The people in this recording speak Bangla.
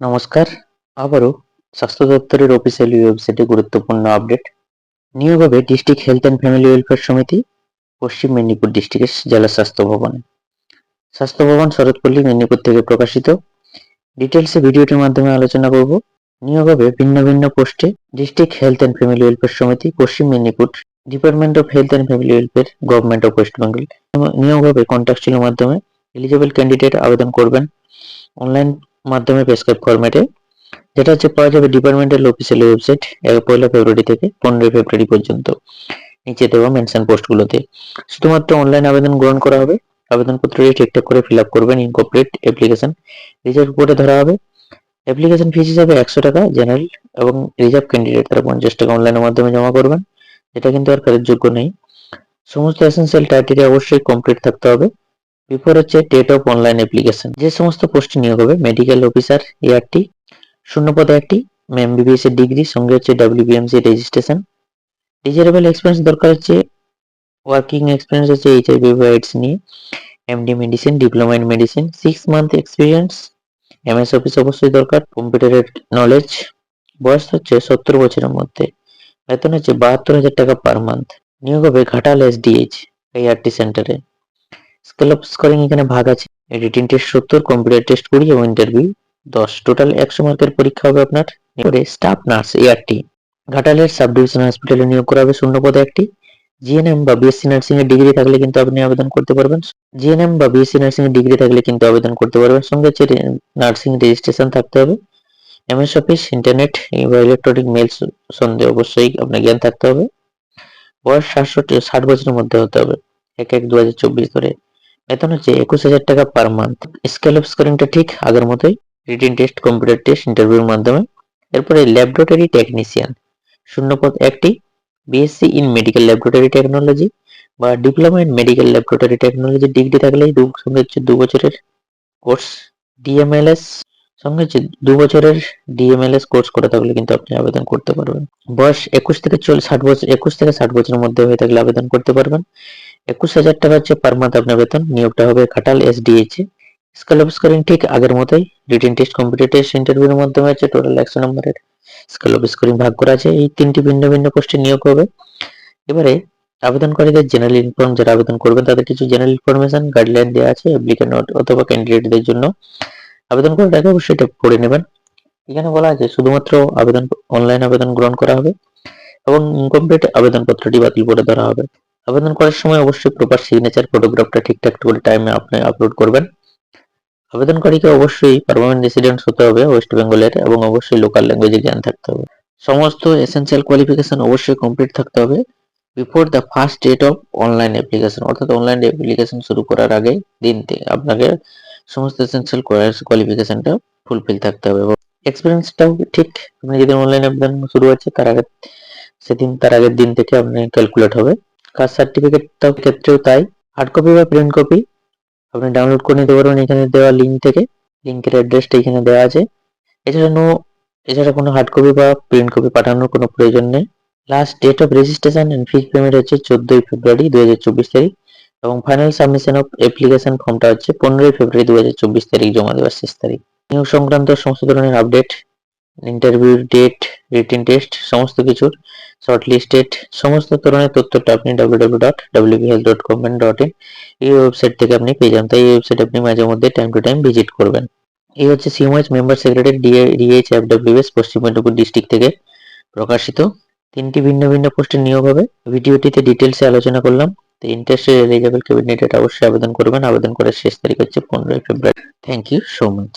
নমস্কার। আবারও স্বাস্থ্য দপ্তরের অফিসিয়াল ওয়েবসাইটে গুরুত্বপূর্ণ আপডেট নিয়োগ হবে district health and family welfare সমিতি, পশ্চিম মেদিনীপুর ডিস্ট্রিক্টের জেলা স্বাস্থ্য ভবনে। স্বাস্থ্য ভবন শরৎপল্লী মেদিনীপুর থেকে প্রকাশিত। ডিটেলসে ভিডিওটির মাধ্যমে আলোচনা করব। নিয়োগ হবে ভিন্ন ভিন্ন পোস্টে district health and family welfare সমিতি, Paschim Medinipur department of health and family welfare government of West Bengal নিয়োগ হবে কন্ট্রাকচুয়াল মাধ্যমে। এলিজিবল ক্যান্ডিডেট আবেদন করবেন। অনলাইন মাধ্যমে প্রেসক্রাইব ফরম্যাটে যেটা হচ্ছে পাওয়া যাবে ডিপার্টমেন্টাল অফিসিয়াল ওয়েবসাইট পয়লা ফেব্রুয়ারি থেকে পনেরোই ফেব্রুয়ারি পর্যন্ত। নিচে দেওয়া মেনশন পোস্টগুলোতে শুধুমাত্র অনলাইন আবেদন গ্রহণ করা হবে। আবেদনপত্রটি ঠিকঠাক করে ফিল আপ করবেন ইনকমপ্লিট অ্যাপ্লিকেশন রিজার্ভ বোর্ডে ধরা হবে। অ্যাপ্লিকেশন ফিস হিসাবে একশো টাকা জেনারেল এবং রিজার্ভ ক্যান্ডিডেট তারা পঞ্চাশ টাকা অনলাইনের মাধ্যমে জমা করবেন। যেটা কিন্তু আর ফেরত যোগ্য নেই। সমস্ত এসেন্সিয়াল টাইটেরিয়া অবশ্যই কমপ্লিট থাকতে হবে। বিফোর হচ্ছে ডেট অফ অনলাইন অ্যাপ্লিকেশন যে সমস্ত পোস্টে নিয়োগ হবে মেডিকেল অফিসার এআরটি শূন্য পদে একটি এমবিবিএস এর ডিগ্রি সঙ্গে হচ্ছে ডাব্লিউবিএমসি রেজিস্ট্রেশন ডিজারেবল এক্সপিরিয়েন্স দরকার হচ্ছে ওয়ার্কিং এক্সপিরিয়েন্স হচ্ছে এইচআইভি এইডস নিয়ে। MD medicine diploma in medicine six month experience MS office অবশ্যই দরকার কম্পিউটারের নলেজ বয়স হচ্ছে সত্তর বছরের মধ্যে। বেতন হচ্ছে বাহাত্তর হাজার টাকা পার মান্থ নিয়োগ হবে ঘাটাল এসডিএইচ এই আইআরটি সেন্টারে স্কেল অফ স্কোরিং এখানে ভাগ আছে। রিটিন টেস্ট সত্তর কম্পিউটার টেস্ট কুড়ি এবং ইন্টারভিউ দশ। টোটাল একশো মার্কের পরীক্ষা হবে আপনার। এবারে স্টাফ নার্স এআরটি ঘাটালের সাব ডিভিশন হসপিটালে নিয়োগ করা হবে শূন্য পদে একটি জিএনএম বা বিএসসি নার্সিং এর ডিগ্রি থাকলে কিন্তু আপনি আবেদন করতে পারবেন। জিএনএম বা বিএসসি নার্সিং এর ডিগ্রি থাকলে কিন্তু আবেদন করতে পারবেন। সঙ্গে হচ্ছে নার্সিং রেজিস্ট্রেশন থাকতে হবে। এমএস অফিস ইন্টারনেট বা ইলেকট্রনিক মেল সন্ধে অবশ্যই আপনার জ্ঞান থাকতে হবে। বয়স সাতষট্টি ষাট বছরের মধ্যে হতে হবে। এক এক দু হাজার চব্বিশ ধরে। বেতন হচ্ছে একুশ হাজার টাকা পার মান্থ স্কেল অফ স্কোরিংটা ঠিক আগের মতোই। রিটিন টেস্ট কম্পিউটার টেস্ট ইন্টারভিউর মাধ্যমে। এরপরে ল্যাবরেটরি টেকনিশিয়ান শূন্যপদ একটি। BSc in medical laboratory technology বা diploma in medical laboratory technology degree থাকলেই দু সঙ্গে হচ্ছে দু বছরের কোর্স ডিএমএলএস সঙ্গে হচ্ছে দু বছরের ডিএমএলএস কোর্স করে থাকলে কিন্তু আপনি আবেদন করতে পারবেন। বয়স একুশ থেকে চল্লিশ ষাট বছর একুশ থেকে ষাট বছরের মধ্যে হয়ে থাকলে আবেদন করতে পারবেন। একুশ হাজার টাকা হচ্ছে পার মান্থ আপনার বেতন, নিয়োগটা হবে খাটাল এসডিএইচ স্কেল অফ স্কোরিং ঠিক আগের মতোই রিটেন টেস্ট কম্পিউটার টেস্ট ইন্টারভিউর মাধ্যমে হচ্ছে টোটাল একশো নম্বরের স্কেল অফ স্কোরিং ভাগ করা আছে। এই তিনটি ভিন্ন ভিন্ন পোস্টে নিয়োগ হবে। এবারে আবেদনকারীদের জেনারেল ইনফর্ম যারা আবেদন করবেন, তাদের কিছু জেনারেল ইনফরমেশন গাইডলাইন দেওয়া আছে অ্যাপ্লিকেন্ট অথবা ক্যান্ডিডেটদের জন্য। আবেদন করার আগে অবশ্যই এটা পড়ে নেবেন। এখানে বলা আছে, শুধুমাত্র আবেদন অনলাইন আবেদন গ্রহণ করা হবে এবং ইনকমপ্লিট আবেদনপত্রটি বাতিল করে ধরা হবে। আবেদন করার সময় অবশ্যই প্রপার সিগনেচার ফটোগ্রাফটা ঠিকঠাক করে টাইমে আপনি আপলোড করবেন। আবেদনকারীকে অবশ্যই পারমানেন্ট রেসিডেন্ট হতে হবে ওয়েস্ট বেঙ্গলের এবং অবশ্যই লোকাল ল্যাঙ্গুয়েজে জ্ঞান থাকতে হবে। সমস্ত এসেনশিয়াল কোয়ালিফিকেশন অবশ্যই কমপ্লিট থাকতে হবে before the first date of online application অর্থাৎ অনলাইন অ্যাপ্লিকেশন শুরু করার আগে দিন আপনাকে সমস্ত এসেনশিয়াল কোয়ালিফিকেশনটা ফুলফিল থাকতে হবে। এবং এক্সপিরিয়েন্সটাও ঠিক, আপনি যেদিন অনলাইন আবেদন শুরু হচ্ছে তার আগে সেদিন তার আগের দিন থেকে আপনি ক্যালকুলেট হবে। কাস্ট সার্টিফিকেট ক্ষেত্রেও তাই। হার্ড কপি বা প্রিন্ট কপি আপনি ডাউনলোড করে নিতে পারবেন এখানে দেওয়া লিঙ্ক থেকে। লিঙ্কের অ্যাড্রেসটা এখানে দেওয়া আছে। এছাড়া নো এছাড়া কোনো হার্ড কপি বা প্রিন্ট কপি পাঠানোর কোনো প্রয়োজন নেই। Last date of registration and fees payment হচ্ছে চোদ্দই ফেব্রুয়ারি দু হাজার চব্বিশ তারিখ এবং ফাইনাল সাবমিশন অফ অ্যাপ্লিকেশন ফর্মটা হচ্ছে পনেরোই ফেব্রুয়ারি দু হাজার চব্বিশ তারিখ জমা দেওয়ার শেষ তারিখ। নিয়োগ সংক্রান্ত সমস্ত ধরনের update interview date written test সমস্ত কিছুর শর্ট লিস্টেড সমস্ত ধরনের তথ্যটা আপনি ডাব্লিউ ডট ডট ডট এই ওয়েবসাইট থেকে আপনি পেয়ে যান তাই এই ওয়েবসাইট আপনি মাঝে মধ্যে টাইম টু টাইম ভিজিট করবেন। এই হচ্ছে CMH member secretary DH F WS Paschim Medinipur district থেকে প্রকাশিত। তিনটি ভিন্ন ভিন্ন পোস্টে নিয়োগ হবে। ভিডিওটিতে ডিটেলসে আলোচনা করলাম। তো ইন্টারেস্টেড এলিজেবল ক্যাবিনেটের অবশ্যই আবেদন করবেন। আবেদন করার শেষ তারিখ হচ্ছে পনেরোই ফেব্রুয়ারি। Thank you so much